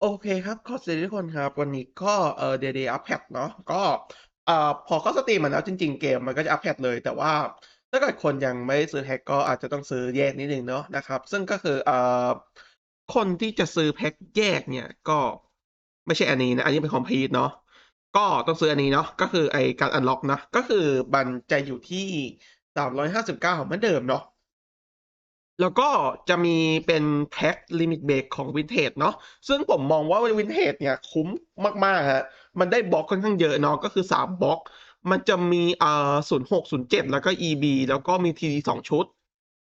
โอเคครับ ขอสวัสดีทุกคนครับ วันนี้ก็เอ่อ Day Day Up Patch เนาะก็อ่าพอเข้าสตรีมมาแล้วจริงๆ เกมมันก็จะ up patch เลย แต่ว่าถ้าเกิดคนยังไม่ซื้อแพ็กก็อาจจะต้องซื้อแยกนิดนึงเนาะนะครับ ซึ่งก็คืออ่าคนที่จะซื้อแพ็กแยกเนี่ยก็ไม่ใช่อันนี้นะ อันนี้เป็น Complete เนาะก็ต้องซื้ออันนี้เนาะก็คือไอการ Unlock นะก็คือมันจะอยู่ที่ 359เหมือนเดิมเนาะ แล้วก็จะมีเป็นแพ็คลิมิตเบรกของวินเทจเนาะซึ่งผมมองว่าวินเทจเนี่ยคุ้มมากๆฮะมันได้บล็อกค่อนข้างเยอะเนาะก็คือ 3บล็อก มันจะมีอ่า06 07แล้วก็ EB แล้วก็มี TD สองชุด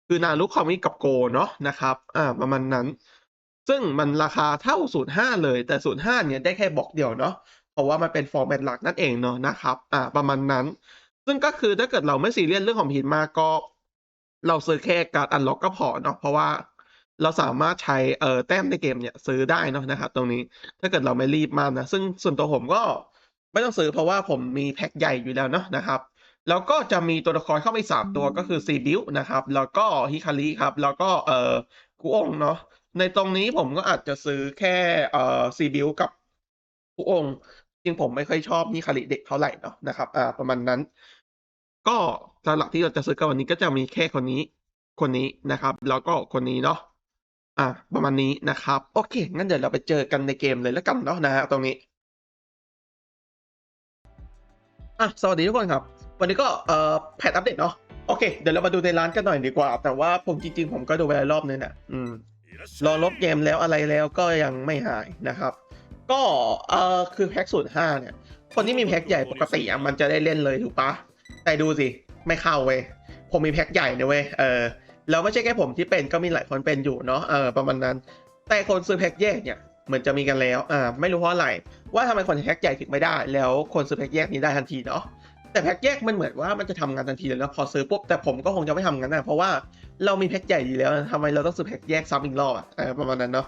คือนารุคามิกับโกเนาะนะครับอ่าประมาณนั้น ซึ่งมันราคาเท่า05เลยแต่05เนี่ยได้แค่บล็อกเดียวเนาะเพราะว่ามันเป็นฟอร์แมตหลักนั่นเองเนาะนะครับอ่าประมาณนั้น ซึ่งก็คือถ้าเกิดเราไม่ซีเรียสเรื่องของผิดมากก็ เราซื้อแค่การ์ดอันล็อกก็พอเนาะเพราะว่าเราสามารถใช้เอ่อแต้มในเกมเนี่ยซื้อได้เนาะนะครับตรงนี้ถ้าเกิดเราไม่รีบมากนะ ซึ่งส่วนตัวผมก็ไม่ต้องซื้อเพราะว่าผมมีแพ็คใหญ่อยู่แล้วเนาะนะครับ แล้วก็จะมีตัวละครเข้ามาอีกสามตัวก็คือซีบิวนะครับ แล้วก็ฮิคาริครับ แล้วก็เอ่อกุองเนาะในตรงนี้ผมก็อาจจะซื้อแค่เอ่อซีบิวกับกุองจริงผมไม่ค่อยชอบฮิคาริเด็กเท่าไหร่เนาะนะครับอ่าประมาณนั้น ก็ หลักๆที่เราจะซื้อกันวันนี้ก็จะมีแค่คนนี้ คนนี้นะครับ แล้วก็คนนี้เนาะอะประมาณนี้นะครับ โอเค งั้นเดี๋ยวเราไปเจอกันในเกมเลยแล้วกันเนาะนะฮะตรงนี้อะสวัสดีทุกคนครับ วันนี้ก็เอ่อแพทอัปเดตเนาะโอเค เดี๋ยวเรามาดูในร้านกันหน่อยดีกว่า แต่ว่าผมจริงๆ ผมก็ดูไปรอบนึงน่ะอืมรอลบเกมแล้วอะไรแล้วก็ยังไม่หายนะครับ ก็เอ่อคือแพ็กศูนย์ห้าเนี่ย คนที่มีแพ็กใหญ่ปกติอะมันจะได้เล่นเลยถูกปะแต่ดูสิ ไม่เข้าเว้ยผมมีแพ็กใหญ่เนะเว้ยเออแล้วไม่ใช่แค่ผมที่เป็นก็มีหลายคนเป็นอยู่เนาะเออประมาณนั้น แต่คนซื้อแพ็กแยกเนี่ยเหมือนจะมีกันแล้วอ่าไม่รู้เพราะอะไรว่าทำไมคนแพ็กใหญ่ถึงไม่ได้ แล้วคนซื้อแพ็กแยกนี้ได้ทันทีเนาะแต่แพ็กแยกมันเหมือนว่ามันจะทำงานทันทีเลยนะพอซื้อปุ๊บแต่ผมก็คงจะไม่ทำงั้นนะเพราะว่าเรามีแพ็กใหญ่อยู่แล้วทำไมเราต้องซื้อแพ็กแยกซ้ำอีกรอบอะเออประมาณนั้นเนาะ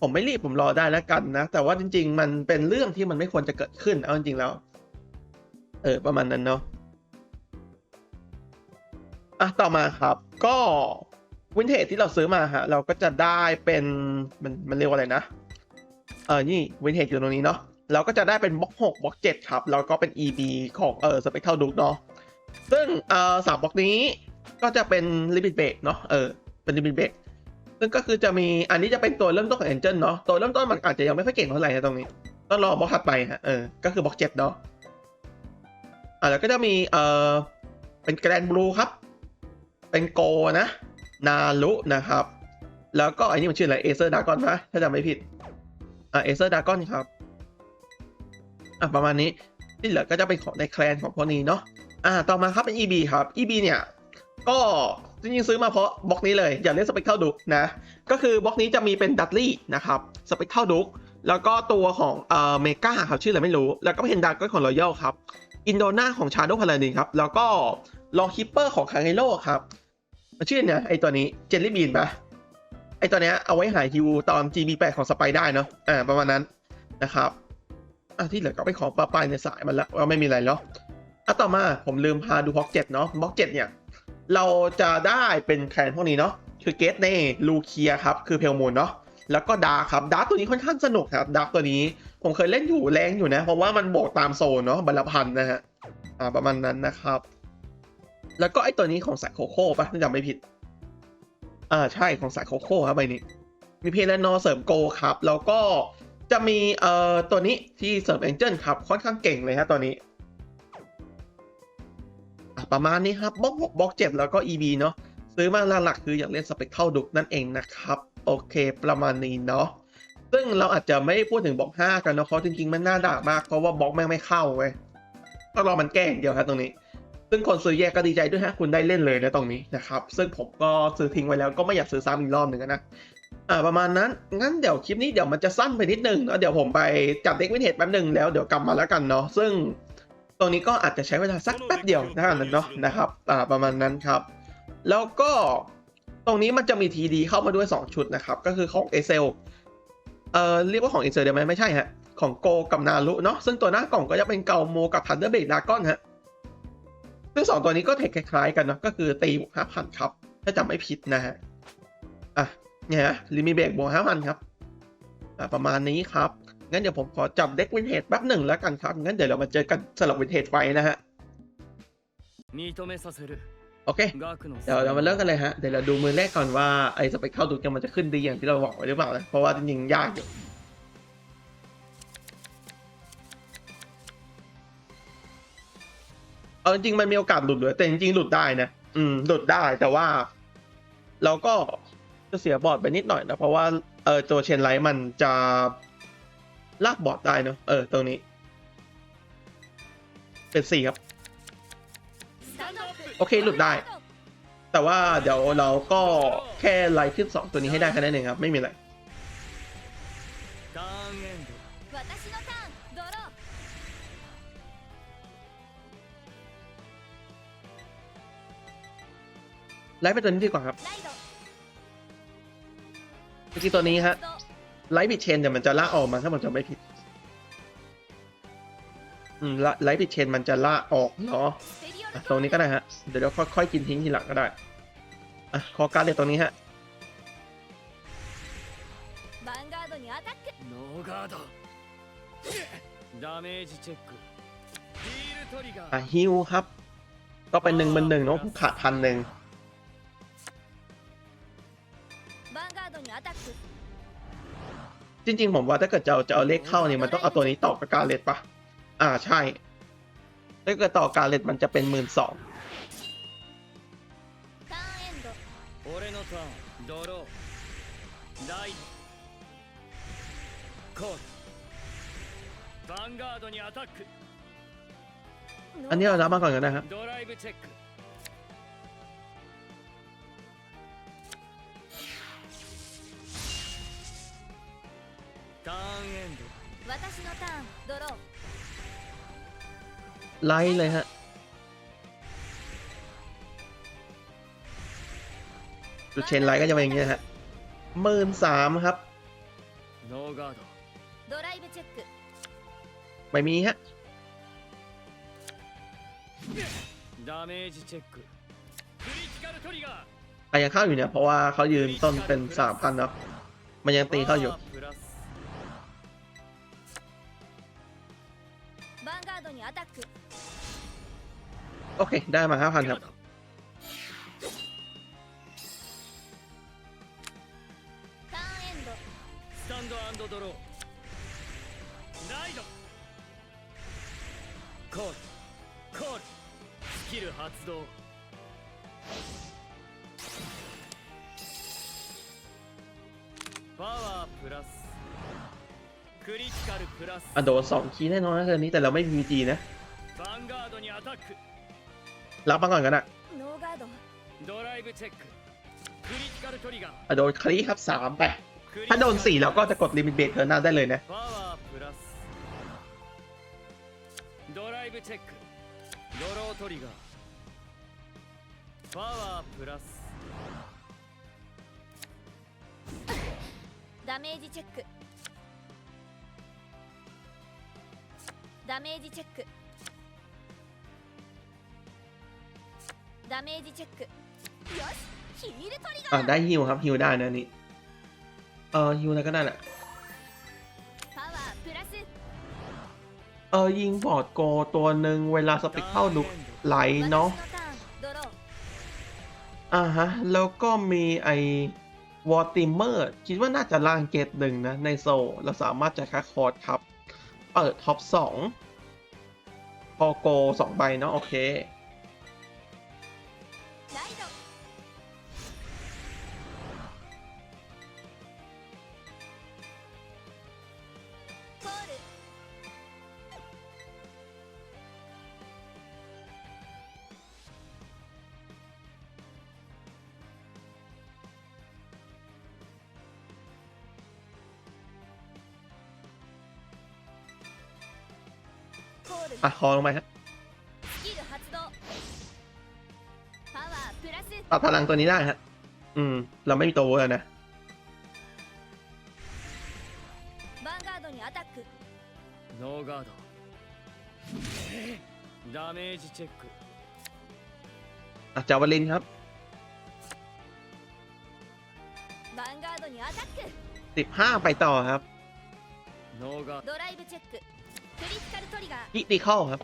ผมไม่รีบผมรอได้แล้วกันนะ แต่ว่าจริง ๆ มันเป็นเรื่องที่มันไม่ควรจะเกิดขึ้นเอาจริงๆแล้ว เออประมาณนั้นเนาะ อะต่อมาครับ ก็วินเทจที่เราซื้อมาฮะเราก็จะได้เป็นมันมันเรียกว่าอะไรนะ เออนี่วินเทจอยู่ตรงนี้เนาะเราก็จะได้เป็นบล็อกหกบล็อกเจ็ดครับ แล้วก็เป็น EB ของเออสเปกเทลดุกเนาะซึ่งเอ่อสามบล็อกนี้ก็จะเป็นลิมิตเบรกเนาะเออเป็นลิมิตเบรกซึ่งก็คือจะมีอันนี้จะเป็นตัวเริ่มต้นของ Angel เนาะตัวเริ่มต้นมันอาจจะยังไม่ค่อยเก่งเท่าไหร่นะตรงนี้ต้องรอบล็อกถัดไปฮะเออก็คือบล็อกเจ็ดเนาะอ่าแล้วก็จะมีเออเป็นแกรนบลูครับ เป็นโกนะ นารุนะครับ แล้วก็อันนี้มันชื่ออะไรเอเซอร์ดากอนปะถ้าจำไม่ผิดอ่าเอเซอร์ดากอนครับอะประมาณนี้ที่เหลือก็จะเป็นของในแคลนของพวกนี้เนาะอ่าต่อมาครับเป็น EB ครับ EB เนี่ยก็จริงๆซื้อมาเพราะบล็อกนี้เลยอย่าเล่นสเปกเทลดุกนะ ก็คือบล็อกนี้จะมีเป็นดัตลี่นะครับสเปกเทลดุกแล้วก็ตัวของเอ่อเมกาครับชื่ออะไรไม่รู้ แล้วก็เป็นดักก็ของรอยัลครับ อินโดนาของชาโดว์พาราดินครับ แล้วก็ ลองคิปเปอร์ของคางเฮโร่ครับ มันชื่อเนี่ยไอตัวนี้เจลลี่บีนปะไอตัวเนี้ยเอาไว้หายฮิวตอน GB8 ของสไปได้เนาะอ่าประมาณนั้นนะครับอะที่เหลือก็ไปของปลาปลายในสายมันละว่าไม่มีอะไรเนาะอะต่อมาผมลืมพาดูบล็อกเจ็ดเนาะบล็อกเจ็ดเนี่ย เราจะได้เป็นแคนพวกนี้เนาะคือเกตเน่ลูเคียครับ คือเพลมูนเนาะแล้วก็ดาร์ครับดาร์ตัวนี้ค่อนข้างสนุกครับดาร์ตัวนี้ผมเคยเล่นอยู่แรงอยู่นะ เพราะว่ามันบอกตามโซนเนาะบรรพันนะฮะอ่าประมาณนั้นนะครับ แล้วก็ไอตัวนี้ของสายโคโค่ปะจำไม่ผิด อ่าใช่ของสายโคโค่ครับใบนี้ มีเพลนนอเสริมโกครับ แล้วก็จะมีเอ่อตัวนี้ที่เสริมแองเจิลครับ ค่อนข้างเก่งเลยฮะตัวนี้อะประมาณนี้ครับบล็อกหกบล็อกเจ็ดแล้วก็ EB เนาะซื้อมาหลักๆคืออยากเล่นสเปกเท่าดุกนั่นเองนะครับ โอเคประมาณนี้เนาะซึ่งเราอาจจะไม่พูดถึงบล็อกห้ากันเนาะเพราะจริงๆมันน่าด่ามากเพราะว่าบล็อกแม่งไม่เข้าเว้ยต้องรอมันแก้อย่างเดียวครับตรงนี้ ซึ่งคนซื้อแยกก็ดีใจด้วยฮะคุณได้เล่นเลยนะตรงนี้นะครับ ซึ่งผมก็ซื้อทิ้งไว้แล้วก็ไม่อยากซื้อซ้ำอีกรอบหนึ่งนะอ่าประมาณนั้น งั้นเดี๋ยวคลิปนี้เดี๋ยวมันจะสั้นไปนิดนึงแล้วเดี๋ยวผมไปจับเด็กวินเทจแป๊บหนึ่งแล้วเดี๋ยวกลับมาแล้วกันเนาะซึ่งตรงนี้ก็อาจจะใช้เวลาสักแป๊บเดียวนะครับเนาะนะครับอ่าประมาณนั้นครับ แล้วก็ตรงนี้มันจะมีทีดีเข้ามาด้วย 2 ชุดนะครับ ก็คือของเอเซลเอ่อเรียกว่าของเอเซลได้ไหมไม่ใช่ฮะของโกกับนารุเนาะซึ่งตัวหน้ากล่องก็จะเป็นเกาโมกับทันเดอร์เบดดากอนฮะึ่งสองตัวนี้ก็เทคคล้ายๆกันเนาะก็คือตีห้าพันครับ ถ้าจำไม่ผิดนะฮะอะเนี่ยลิมิเบกบวกห้าพันครับอะประมาณนี้ครับ งั้นเดี๋ยวผมขอจับเด็กวินเทจแป๊บหนึ่งแล้วกันครับ งั้นเดี๋ยวเรามาเจอกันสำหรับวินเทจไฟนะฮะโอเค เดี๋ยวเรามาเริ่มกันเลยฮะ เดี๋ยวเราดูมือแรกก่อนว่าไอ้จะไปเข้าดูจะมันจะขึ้นดีอย่างที่เราบอกหรือเปล่านะเพราะว่าจริงๆยากอยู่ เอาจริงมันมีโอกาสหลุดเลยแต่จริงๆหลุดได้นะอืมหลุดได้แต่ว่า เราก็จะเสียบอร์ดไปนิดหน่อยนะเพราะว่าเออตัวเชนไลท์มันจะลากบอร์ดได้เนอะเออตรงนี้ เป็นสี่ครับ โอเคหลุดได้ แต่ว่าเดี๋ยวเราก็แค่ไลท์ขึ้นสองตัวนี้ให้ได้แค่นั้นเองครับ ไม่มีอะไร ไลฟ์ไปตัวนี้ดีกว่าครับเมื่อกี้ตัวนี้ฮะไลฟ์บิดเชนเดี๋ยวมันจะล่าออกมาถ้ามันจะไม่ผิดอืมไลฟ์บิดเชนมันจะล่าออกเนาะตรงนี้ก็ได้ฮะเดี๋ยวเราค่อยๆกินทิ้งทีหลังก็ได้อะขอการเลยตรงนี้ฮะะฮิวครับ ก็เป็นหนึ่งเป็นหนึ่งเนาะขาดพันหนึ่ง にアタック จริง ๆ ผมว่าถ้าเกิดจะเอาจะเอาเลขเข้าเนี่ยมันต้องเอาตัวนี้ต่อกับการเลตปะอ่าใช่ ถ้าเกิดต่อการเลตมันจะเป็นหมื่นสอง ターンエンド俺のターンドローライドコールヴァンガードにアタック อันนี้เรารับมาก่อนกันนะครับ ドライブチェック ターンエンド私のターンドロー ไลท์เลยฮะจุดเชนไลท์ก็จะเป็นอย่างเงี้ยฮะหมื่นสามครับ ノーガードドライブチェック ไม่มีฮะ ダメージチェッククリティカルトリガー ใครยังเข้าอยู่เนี่ย เพราะว่าเขายืนต้นเป็นสามพันเนาะ มันยังตีเข้าอยู่ パワープラス ドにアタック โอเค ได้มาห้าพันครับ ターンエンドスタンドアンドドローライドコールコールスキル発動パワープラス อะโดนสองคีแน่นอนนะเทอร์นี้แต่เราไม่มีจีนะรับมาก่อนกันอะอะโดนคลีครับสามไปถ้าโดนสี่เราก็จะกดลิมิตเบรกเทอร์นหน้าได้เลยนะパワープラスダメージチェックダメージチェックダメージチェックよしヒールトリ อ่ะ ガー ได้ฮิวครับฮิวได้นะนี่ เออฮิวอะไรก็ได้แหละ パワープラス เออยิงบอร์ดโกตัวหนึ่งเวลาสเปคเข้าดูไหลเนาะ 私のターンドロー อ่าฮะ แล้วก็มีไอวอติเมอร์คิดว่าน่าจะล่างเกตหนึ่งนะ ในโซลเราสามารถจะค่าคอร์ดครับ เปิดท็อปสองพอโกสองใบเนาะโอเค อ่ะ คอลงไปฮะ スキル発動パワープラス ตัดพลังตัวนี้ได้ฮะ อืม เราไม่มีตัวเวอร์นะ ヴァンガードにアタックノーガードダメージチェック อ่ะจาวลินครับ ヴァンガードにアタックสิบห้าไปต่อครับ ノーガードライブチェック ริดิเข้าครับ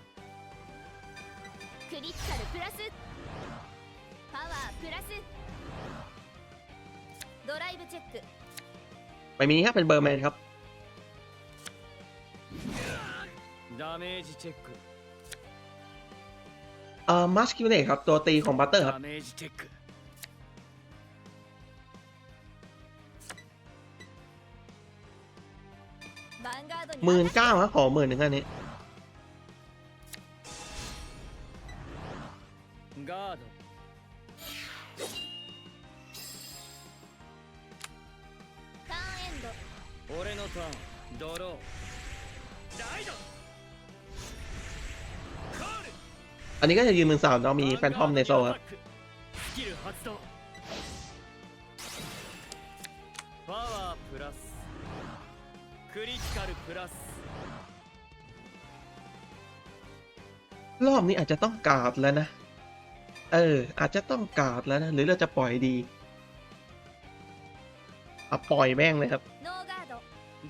ไปมีนี่ครับเป็นเบอร์แมนครับเอ่อมาสคิวเน่ครับ ตัวตีของบัตเตอร์ครับ หมื่นเก้าครับขอหมื่นหนึ่งอันนี้อันนี้ก็จะยืนมือสามเรามีแฟนทอมในโซครับパワープラスクリティカルプラス รอบนี้อาจจะต้องการ์ดแล้วนะ เออ อาจจะต้องการ์ดแล้วนะ หรือเราจะปล่อยดีอ่ะปล่อยแม่งเลยครับ ノーガード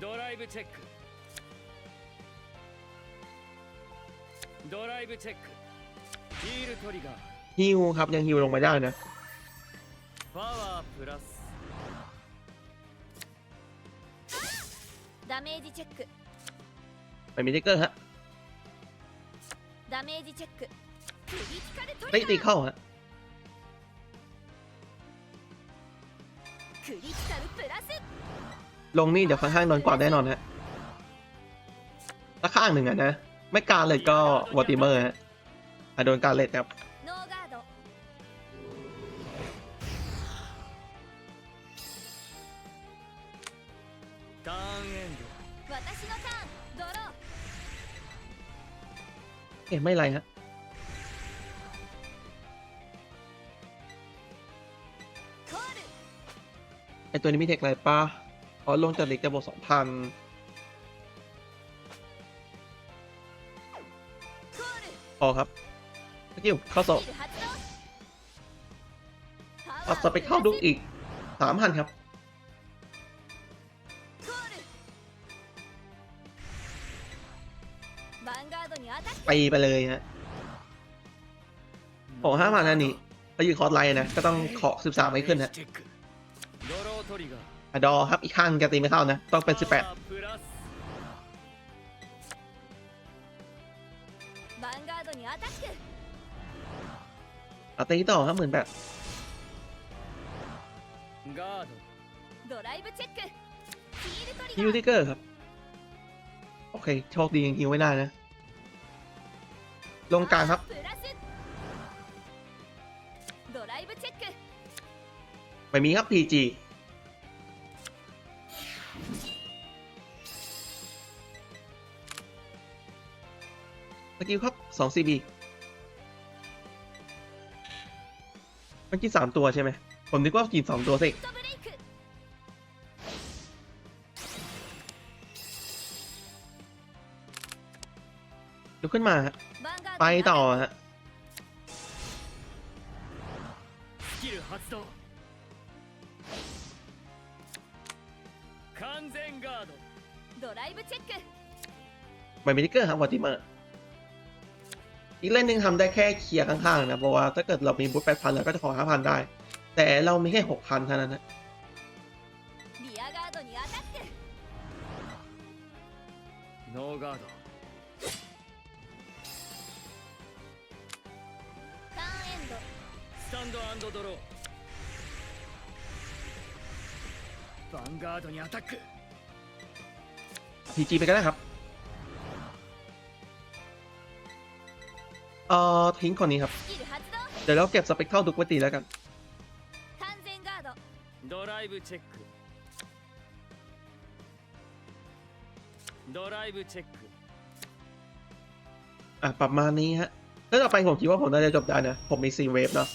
ドライブチェックドライブチェックヒールトリガー ฮิวครับยังฮิวลงมาได้นะ パワープラス ダメージチェック ไม่มีติ๊กเกอร์ฮะ ダメージチェッククリティカルト ไม่ リ ตี ガー เข้าฮะ クリティカルプラス ลงนี่เดี๋ยวข้างๆโดนกวาดแน่นอนฮะถ้าข้างหนึ่งอะนะ ไม่การเลยก็วอติเมอร์ฮะอ่ะโดนการเลตครับ ไม่ไรฮะไอตัวนี้มีเทคอะไรปะอ๋อลงจากลิกจะบวกสองพันพอครับสกิลเข้าสอบอัจะไปเข้าดูอีกสามพันครับ ไปเลยฮะผมห้าพันอันนี้ไปยืนคอร์สไลน์นะ ก็ต้องขอสิบสามไม่ขึ้นฮะอดอครับอีกข้างจะตีไม่เข้านะ ต้องเป็นสิบแปดเอาตีต่อครับหมื่นแปดฮิวติเกอร์ครับ โอเค โชคดียังฮิวไม่ได้นะ ลงกลางครับ プラスドライブチェック ไม่มีครับ PG สกิลครับสอง CB มันกินสามตัวใช่ไหม ผมนึกว่ากินสองตัวสิ フットブレイク ลุกขึ้นมาฮะ ヴァンガー ไปต่อฮะไปมินิเกอร์ครับวอติมาอีกเล่นหนึ่งทำได้แค่เคลียร์ข้างๆนะเพราะว่าถ้าเกิดเรามีบุ๊ทแปดพันเราก็จะขอห้าพันได้ แต่เรามีแค่หกพันเท่านั้นนะノーガードドドローヴァンガードにアタック PG ไปก็ได้ครับ เอ่อ ทิ้งคนนี้ครับ スキル発動 เดี๋ยวเราเก็บสเปกเทิลดุกไว้ตีแล้วกัน 完全ガードドライブチェックドライブチェック อ่ะประมาณนี้ฮะแล้วต่อไปผมคิดว่าผมน่าจะจบได้นะ ผมมีซีเวฟเนาะ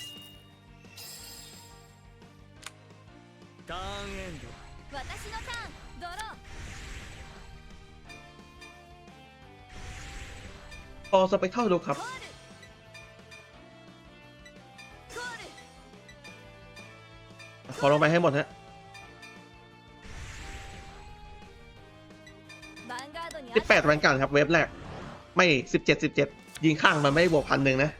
พอสไปเท่าดูครับ ขอลงไปให้หมดฮะสิบแปดรังการครับเว็บแรก ไม่สิบเจ็ดสิบเจ็ดยิงข้างมันไม่บวกพันหนึ่งนะ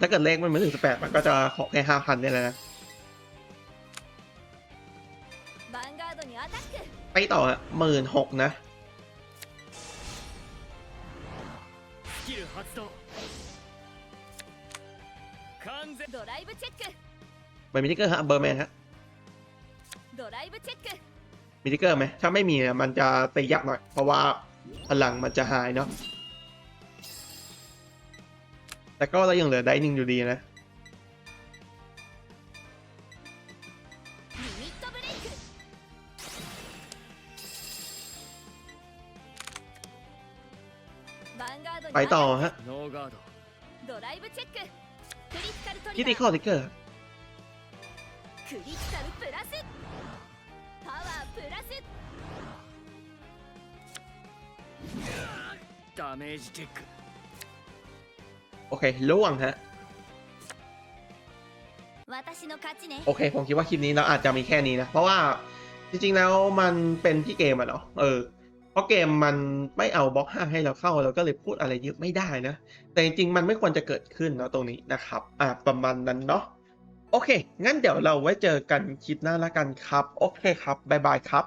ถ้าเกิดเลขมันไม่ถึงสิบแปดมันก็จะขอแค่ห้าพันเนี่ยละไปต่อฮะหมื่นหกนะ 発動完全ドライブチェック ไปมินิเกอร์ฮะเบอร์แมนฮะ ドライブチェック มินิเกอร์ไหมถ้าไม่มีเนี่ยมันจะตียากหน่อย เพราะว่าพลังมันจะหายเนาะแต่ก็เรายังเหลือไดนิ่งอยู่ดีนะ ไปต่อฮะคิดดีข้อติเกอร์โอเคล่วงฮะโอเค ผมคิดว่าคลิปนี้เราอาจจะมีแค่นี้นะ เพราะว่าจริงๆแล้วมันเป็นที่เกมอะเนาะเออ เพราะเกมมันไม่เอาบล็อกห้าให้เราเข้าเราก็เลยพูดอะไรเยอะไม่ได้นะ แต่จริงๆมันไม่ควรจะเกิดขึ้นเนาะตรงนี้นะครับอะประมาณนั้นเนาะโอเค งั้นเดี๋ยวเราไว้เจอกันคลิปหน้าละกันครับ โอเคครับ บ๊ายบายครับ